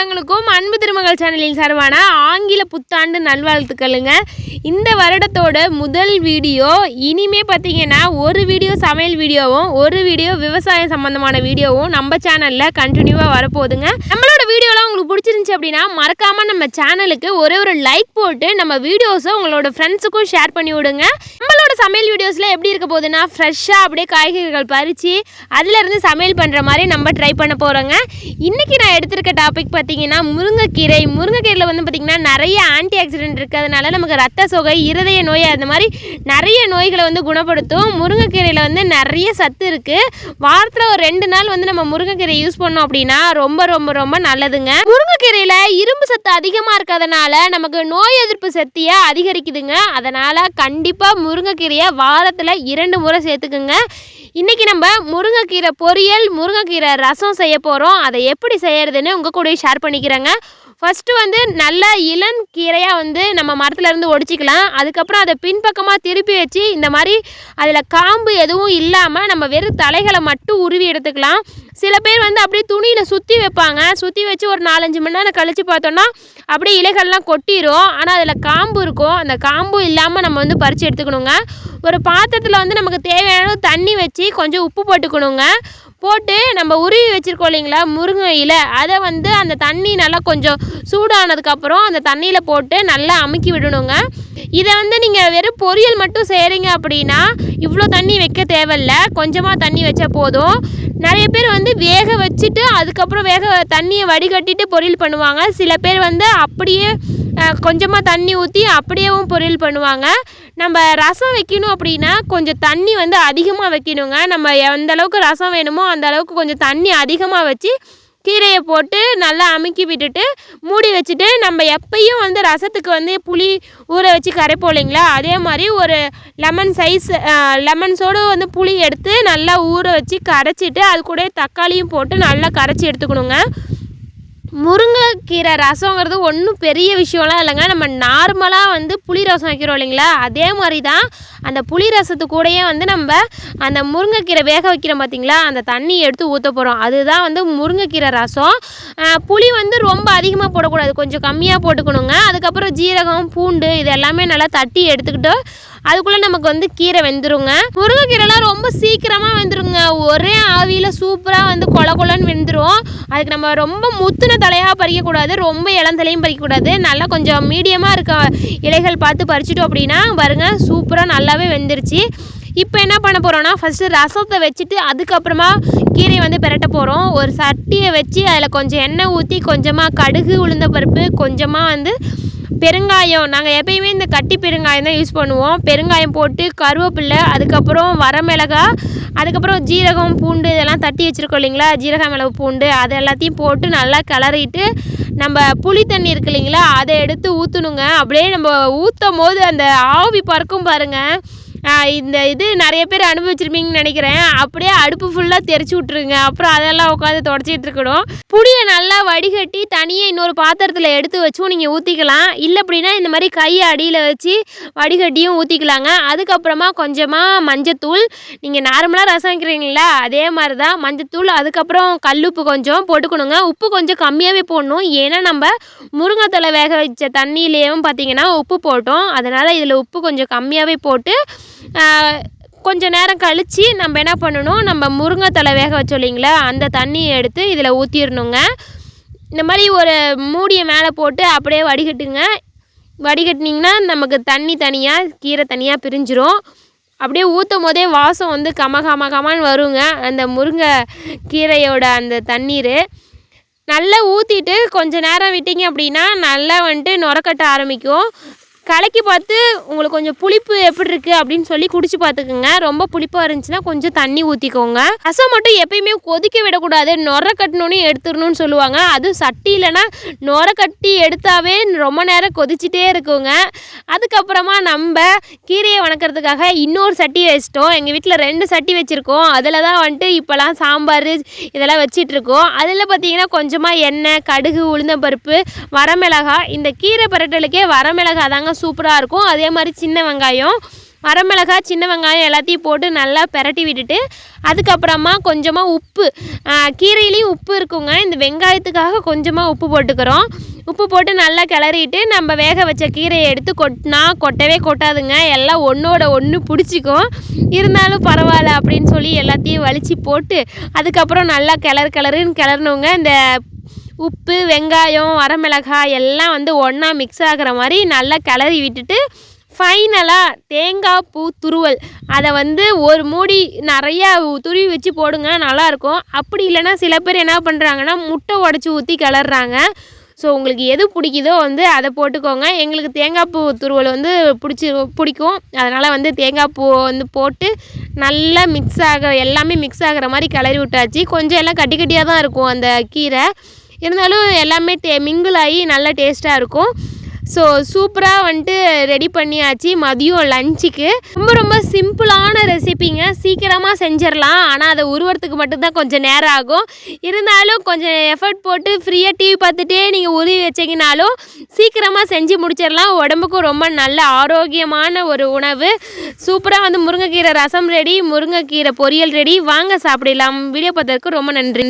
உள்ளங்களுக்கும் அன்பு திருமகள் சேனலின் சார்பான ஆங்கில புத்தாண்டு நல்வாழ்த்துக்களுங்க. இந்த வருடத்தோட முதல் வீடியோ இனிமே பார்த்தீங்கன்னா ஒரு வீடியோ சமையல் வீடியோவும் ஒரு வீடியோ விவசாயம் சம்பந்தமான வீடியோவும் நம்ம சேனலில் கண்டினியூவாக வரப்போகுதுங்க. நம்மளோட வீடியோலாம் உங்களுக்கு பிடிச்சிருந்துச்சி அப்படின்னா மறக்காமல் நம்ம சேனலுக்கு ஒரே ஒரு லைக் போட்டு நம்ம வீடியோஸை உங்களோட ஃப்ரெண்ட்ஸுக்கும் ஷேர் பண்ணி விடுங்க. நம்மளோட சமையல் வீடியோஸில் எப்படி இருக்க போகுதுன்னா ஃப்ரெஷ்ஷாக அப்படியே காய்கறிகள் பறித்து அதுலேருந்து சமையல் பண்ணுற மாதிரி நம்ம ட்ரை பண்ண போகிறோங்க இன்றைக்கி நான் எடுத்திருக்க டாபிக் பார்த்தீங்கன்னா முருங்கைக்கீரை. முருங்கைக்கீரையில் வந்து பார்த்திங்கன்னா நிறைய ஆன்டி ஆக்சிடென்ட் இருக்கிறதுனால நமக்கு ரத்த சோகை இருதய நோய் அந்த மாதிரி நிறைய நோய்களை வந்து குணப்படுத்தும். முருங்கைக்கீரையில் வந்து நிறைய சத்து இருக்குது வாரத்தில் ஒரு ரெண்டு நாள் வந்து நம்ம முருங்கைக்கீரை யூஸ் பண்ணோம் அப்படின்னா ரொம்ப ரொம்ப ரொம்ப நல்லதுங்க. முருங்கைக்கீரையில் இரும்பு சத்து அதிகமாக இருக்கிறதுனால நமக்கு நோய் எதிர்ப்பு சக்தியை அதிகரிக்குதுங்க. அதனால் கண்டிப்பாக முருங்கைக்கீரையை வாரத்தில் இரண்டு முறை சேர்த்துக்குங்க. இன்றைக்கி நம்ம முருங்கைக்கீரை பொரியல் முருங்கைக்கீரை ரசம் செய்ய போகிறோம் அதை எப்படி செய்யறதுன்னு உங்கள் கூட ஷேர் பண்ணிக்கிறேங்க. ஃபஸ்ட்டு வந்து நல்ல இளம் கீரையாக வந்து நம்ம மரத்துலேருந்து ஒடிச்சிக்கலாம். அதுக்கப்புறம் அதை பின்பக்கமாக திருப்பி வச்சு இந்த மாதிரி அதில் காம்பு எதுவும் இல்லாமல் நம்ம வெறும் தலைகளை மட்டும் உருவி எடுத்துக்கலாம். சில பேர் வந்து அப்படியே துணியில் சுற்றி வைப்பாங்க. சுற்றி வச்சு ஒரு நாலஞ்சு மணி நேரம் கழித்து பார்த்தோன்னா அப்படியே இலைகள்லாம் கொட்டிடும் ஆனால் அதில் காம்பு இருக்கும். அந்த காம்பு இல்லாமல் நம்ம வந்து பறித்து எடுத்துக்கணுங்க. ஒரு பாத்திரத்தில் வந்து நமக்கு தேவையான தண்ணி வச்சு கொஞ்சம் உப்பு போட்டுக்கணுங்க. போட்டு நம்ம உருவி வச்சுருக்கோம் இல்லைங்களா? முருங்கை இலை. அதை வந்து அந்த தண்ணி நல்லா கொஞ்சம் சூடானதுக்கப்புறம் அந்த தண்ணியில் போட்டு நல்லா அமுக்கி விடணுங்க. இதை வந்து நீங்கள் வெறும் பொரியல் மட்டும் செய்கிறீங்க அப்படின்னா இவ்வளோ தண்ணி வைக்க தேவையில்ல. கொஞ்சமாக தண்ணி வச்சா போதும். நிறைய பேர் வந்து வேக வச்சுட்டு அதுக்கப்புறம் வேக தண்ணியை வடிகட்டிட்டு பொரியல் பண்ணுவாங்க. சில பேர் வந்து அப்படியே கொஞ்சமாக தண்ணி ஊற்றி அப்படியேவும் பொரியல் பண்ணுவாங்க. நம்ம ரசம் வைக்கணும் அப்படின்னா கொஞ்சம் தண்ணி வந்து அதிகமாக வைக்கணுங்க. நம்ம எந்த அளவுக்கு ரசம் வேணுமோ அந்த அளவுக்கு கொஞ்சம் தண்ணி அதிகமாக வச்சு கீரையை போட்டு நல்லா அமுக்கி விட்டுட்டு மூடி வச்சுட்டு நம்ம எப்பயும் வந்து ரசத்துக்கு வந்து புளி ஊற வச்சு கரைப்போம் இல்லைங்களா? அதே மாதிரி ஒரு லெமன் சைஸ் லெமன்ஸோடு வந்து புளி எடுத்து நல்லா ஊற வச்சு கரைச்சிட்டு அது கூட தக்காளியும் போட்டு நல்லா கரைச்சி எடுத்துக்கணுங்க. முருங்கைக்கீரை ரசங்கிறது ஒன்றும் பெரிய விஷயம்லாம் இல்லைங்க. நம்ம நார்மலாக வந்து புளி ரசம் வைக்கிறோம் இல்லைங்களா? அதே மாதிரி தான் அந்த புளி ரசத்து கூடயே வந்து நம்ம அந்த முருங்கைக்கீரை வேக வைக்கிறோம் பார்த்தீங்களா அந்த தண்ணி எடுத்து ஊற்ற போகிறோம் அதுதான் வந்து முருங்கைக்கீரை ரசம். புளி வந்து ரொம்ப அதிகமாக போடக்கூடாது. கொஞ்சம் கம்மியாக போட்டுக்கணுங்க. அதுக்கப்புறம் ஜீரகம் பூண்டு இது எல்லாமே நல்லா தட்டி எடுத்துக்கிட்டு அதுக்குள்ளே நமக்கு வந்து கீரை வெந்துருங்க. முருங்கைக்கீரைலாம் ரொம்ப சீக்கிரமாக வெந்துருங்க. ஒரே ஆவியில் சூப்பராக வந்து கொல கொலன்னு வெந்துடும் அதுக்கு நம்ம ரொம்ப முத்துன தலையாக பறிக்கக்கூடாது. ரொம்ப இளந்தலையும் பறிக்கக்கூடாது. நல்லா கொஞ்சம் மீடியமாக இருக்க இலைகள் பார்த்து பறிச்சிட்டோம் அப்படின்னா பாருங்க சூப்பராக நல்லாவே வெந்துருச்சு. இப்போ என்ன பண்ண போகிறோன்னா ஃபஸ்ட்டு ரசத்தை வச்சுட்டு அதுக்கப்புறமா கீரையை வந்து பிரட்ட போகிறோம் ஒரு சட்டியை வச்சு அதில் கொஞ்சம் எண்ணெய் ஊற்றி கொஞ்சமாக கடுகு உளுந்த பருப்பு கொஞ்சமாக வந்து பெருங்காயம் நாங்கள் எப்பயுமே இந்த கட்டி பெருங்காயம் தான் யூஸ் பண்ணுவோம். பெருங்காயம் போட்டு கருவேப்பில்லை அதுக்கப்புறம் வரமிளகா அதுக்கப்புறம் ஜீரகம் பூண்டு இதெல்லாம் தட்டி வச்சுருக்கோம் இல்லைங்களா? ஜீரக மிளகு பூண்டு அது எல்லாத்தையும் போட்டு நல்லா கிளறிட்டு நம்ம புளி தண்ணி இருக்கு இல்லைங்களா? அதை எடுத்து ஊற்றணுங்க அப்படியே நம்ம ஊற்றும் போது அந்த ஆவி பறக்கும் பாருங்கள் இந்த இது நிறைய பேர் அனுபவிச்சிருப்பீங்கன்னு நினைக்கிறேன். அப்படியே அடுப்பு ஃபுல்லாக தெரிச்சு விட்ருங்க அப்புறம் அதெல்லாம் உட்காந்து தொடச்சிட்டு இருக்கணும். புளியை நல்லா வடிகட்டி தனியாக இன்னொரு பாத்திரத்தில் எடுத்து வச்சும் நீங்கள் ஊற்றிக்கலாம் இல்லை அப்படின்னா இந்த மாதிரி கையை அடியில் வச்சு வடிகட்டியும் ஊற்றிக்கலாங்க அதுக்கப்புறமா கொஞ்சமாக மஞ்சத்தூள். நீங்கள் நார்மலாக ரசம் வைக்கிறீங்களா அதே மாதிரி தான் மஞ்சத்தூள் அதுக்கப்புறம் கல்லுப்பு கொஞ்சம் போட்டுக்கணுங்க. உப்பு கொஞ்சம் கம்மியாகவே போடணும். ஏன்னா நம்ம முருங்கைத்தலை வேக வச்ச தண்ணியிலேயும் பார்த்தீங்கன்னா உப்பு போட்டோம். அதனால் இதில் உப்பு கொஞ்சம் கம்மியாகவே போட்டு கொஞ்ச நேரம் கழித்து நம்ம என்ன பண்ணணும்? நம்ம முருங்கைத்தலை வேக வச்சோம் இல்லைங்களா? அந்த தண்ணியை எடுத்து இதில் ஊற்றிடணுங்க இந்த மாதிரி ஒரு மூடியை மேலே போட்டு அப்படியே வடிகட்டுங்க. வடிகட்டினிங்கன்னா நமக்கு தண்ணி தனியாக கீரை தனியாக பிரிஞ்சிரும். அப்படியே ஊற்றும் போதே வாசம் வந்து கம கம கமான்னு வருங்க. அந்த முருங்கை கீரையோட அந்த தண்ணீர். நல்லா ஊற்றிட்டு கொஞ்சம் நேரம் விட்டிங்க அப்படின்னா நல்லா வந்துட்டு நுரக்கட்ட ஆரம்பிக்கும். கலக்கி பார்த்து உங்களுக்கு கொஞ்சம் புளிப்பு எப்படி இருக்குது அப்படின்னு சொல்லி குடிச்சு பார்த்துக்குங்க. ரொம்ப புளிப்பாக இருந்துச்சுன்னா கொஞ்சம் தண்ணி ஊற்றிக்கோங்க ரசம் மட்டும் எப்பயுமே கொதிக்க விடக்கூடாது. நொர கட்டணுன்னு எடுத்துடணும்னு சொல்லுவாங்க. அதுவும் சட்டி இல்லைன்னா நொர கட்டி எடுத்தாவே ரொம்ப நேரம் கொதிச்சிட்டே இருக்குங்க. அதுக்கப்புறமா நம்ம கீரையை வணக்கிறதுக்காக இன்னொரு சட்டி வச்சிட்டோம். எங்கள் வீட்டில் ரெண்டு சட்டி வச்சுருக்கோம். அதில் தான் வந்துட்டு இப்போலாம் சாம்பார் இதெல்லாம் வச்சிட்ருக்கோம் அதில் பார்த்தீங்கன்னா கொஞ்சமாக எண்ணெய் கடுகு உளுந்தம்பருப்பு வரமிளகாய். இந்த கீரை பரட்டலுக்கே வரமிளகாய் தாங்க சூப்பராக இருக்கும். அதே மாதிரி சின்ன வெங்காயம் வரமிளகாய் சின்ன வெங்காயம் எல்லாத்தையும் போட்டு நல்லா பெரட்டி விட்டுட்டு அதுக்கப்புறமா கொஞ்சமாக உப்பு கீரையிலையும் உப்பு இருக்குங்க. இந்த வெங்காயத்துக்காக கொஞ்சமாக உப்பு போட்டுக்கிறோம். உப்பு போட்டு நல்லா கிளறிட்டு நம்ம வேக வச்ச கீரையை எடுத்து கொட்டினா கொட்டவே கொட்டாதுங்க. எல்லாம் ஒன்றோட ஒன்று பிடிச்சிக்கும். இருந்தாலும் பரவாயில்ல அப்படின்னு சொல்லி எல்லாத்தையும் வலிச்சு போட்டு அதுக்கப்புறம் நல்லா கிளறு கிளறுன்னு கிளறினவங்க இந்த உப்பு வெங்காயம் வரமிளகாய் எல்லாம் வந்து ஒன்றா மிக்ஸ் ஆகிற மாதிரி நல்லா கிளறி விட்டுட்டு ஃபைனலாக தேங்காய் பூ துருவல். அதை வந்து ஒரு மூடி நிறையா துருவி வச்சு போடுங்க நல்லாயிருக்கும் அப்படி இல்லைன்னா சில பேர் என்ன பண்ணுறாங்கன்னா முட்டை உடச்சி ஊற்றி கிளறாங்க ஸோ உங்களுக்கு எது பிடிக்குதோ வந்து அதை போட்டுக்கோங்க. எங்களுக்கு தேங்காய் பூ துருவல் வந்து பிடிச்சி பிடிக்கும். அதனால் வந்து தேங்காய் பூ வந்து போட்டு நல்லா மிக்ஸ் ஆக எல்லாமே மிக்ஸ் ஆகிற மாதிரி கிளறி விட்டாச்சு. கொஞ்சம் எல்லாம் கட்டி கட்டியாக தான் இருக்கும் அந்த கீரை. இருந்தாலும் எல்லாமே டே மிங்கிள் ஆகி நல்லா டேஸ்ட்டாக இருக்கும். ஸோ சூப்பராக வந்துட்டு ரெடி பண்ணியாச்சு மதியம் லஞ்சுக்கு ரொம்ப ரொம்ப சிம்பிளான ரெசிபிங்க சீக்கிரமாக செஞ்சிடலாம். ஆனால் அதை உருவறதுக்கு மட்டும்தான் கொஞ்சம் நேரம் ஆகும். இருந்தாலும் கொஞ்சம் எஃபர்ட் போட்டு ஃப்ரீயாக டிவி பார்த்துட்டே நீங்கள் உருவி வச்சிங்கனாலும் சீக்கிரமாக செஞ்சு முடிச்சிடலாம். உடம்புக்கும் ரொம்ப நல்ல ஆரோக்கியமான ஒரு உணவு. சூப்பராக வந்து முருங்கைக்கீரை ரசம் ரெடி முருங்கைக்கீரை பொரியல் ரெடி வாங்க சாப்பிடலாம். வீடியோ பார்த்ததுக்கு ரொம்ப நன்றி.